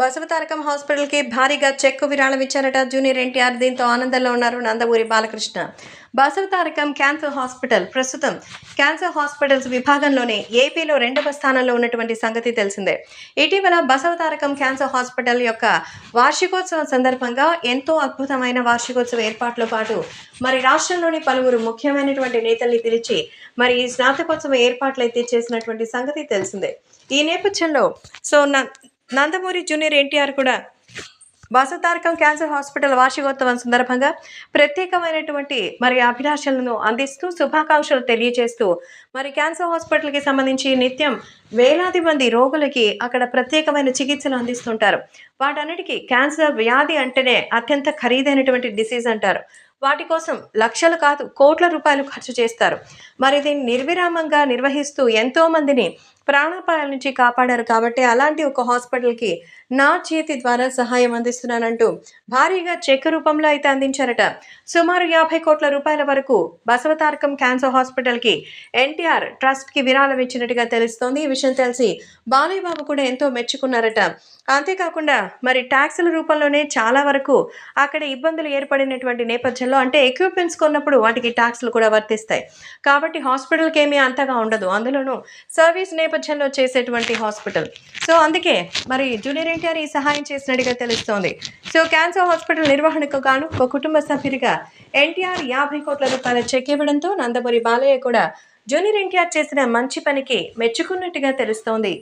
బసవతారకం హాస్పిటల్కి భారీగా చెక్కు విరాళం ఇచ్చారట జూనియర్ ఎన్టీఆర్. దీంతో ఆనందంలో ఉన్నారు నందమూరి బాలకృష్ణ. బసవతారకం క్యాన్సర్ హాస్పిటల్ ప్రస్తుతం క్యాన్సర్ హాస్పిటల్స్ విభాగంలోనే ఏపీలో రెండవ స్థానంలో ఉన్నటువంటి సంగతి తెలిసిందే. ఇటీవల బసవతారకం క్యాన్సర్ హాస్పిటల్ యొక్క వార్షికోత్సవం సందర్భంగా ఎంతో అద్భుతమైన వార్షికోత్సవ ఏర్పాట్ల పాటు మరి రాష్ట్రంలోని పలువురు ముఖ్యమైనటువంటి నేతల్ని పిలిచి మరి ఈ స్నాతకోత్సవ ఏర్పాట్లు అయితే చేసినటువంటి సంగతి తెలిసిందే. ఈ నేపథ్యంలో సో నందమూరి జూనియర్ ఎన్టీఆర్ కూడా బసతారకం క్యాన్సర్ హాస్పిటల్ వార్షికోత్సవం సందర్భంగా ప్రత్యేకమైనటువంటి మరి అభిలాషలను అందిస్తూ శుభాకాంక్షలు తెలియజేస్తూ మరి క్యాన్సర్ హాస్పిటల్కి సంబంధించి నిత్యం వేలాది మంది రోగులకి అక్కడ ప్రత్యేకమైన చికిత్సలు అందిస్తుంటారు. వాటన్నిటికీ క్యాన్సర్ వ్యాధి అంటేనే అత్యంత ఖరీదైనటువంటి డిసీజ్ అంటారు. వాటి కోసం లక్షలు కాదు కోట్ల రూపాయలు ఖర్చు చేస్తారు. మరి దీన్ని నిర్విరామంగా నిర్వహిస్తూ ఎంతో మందిని ప్రాణాపాయాల నుంచి కాపాడారు కాబట్టి అలాంటి ఒక హాస్పిటల్కి నా చేతి ద్వారా సహాయం అందిస్తున్నానంటూ భారీగా చెక్ రూపంలో అయితే అందించారట. సుమారు యాభై కోట్ల రూపాయల వరకు బసవతారకం క్యాన్సర్ హాస్పిటల్కి ఎన్టీఆర్ ట్రస్ట్కి విరాళం ఇచ్చినట్టుగా తెలుస్తోంది. ఈ విషయం తెలిసి బాలయ్యబాబు కూడా ఎంతో మెచ్చుకున్నారట. అంతేకాకుండా మరి ట్యాక్సుల రూపంలోనే చాలా వరకు అక్కడ ఇబ్బందులు ఏర్పడినటువంటి నేపథ్యంలో అంటే ఎక్విప్మెంట్స్ కొన్నప్పుడు వాటికి ట్యాక్స్లు కూడా వర్తిస్తాయి. కాబట్టి హాస్పిటల్కి ఏమీ అంతగా ఉండదు. అందులోనూ సర్వీస్ నేపథ్యంలో చేసేటువంటి హాస్పిటల్. సో అందుకే మరి జూనియర్ ఎన్టీఆర్ ఈ సహాయం చేసినట్టుగా తెలుస్తోంది. సో క్యాన్సర్ హాస్పిటల్ నిర్వహణకు గాను ఒక కుటుంబ సభ్యుడిగా ఎన్టీఆర్ యాభై కోట్ల రూపాయల చెక్ ఇవ్వడంతో నందమూరి బాలయ్య కూడా జూనియర్ ఎన్టీఆర్ చేసిన మంచి పనికి మెచ్చుకున్నట్టుగా తెలుస్తోంది.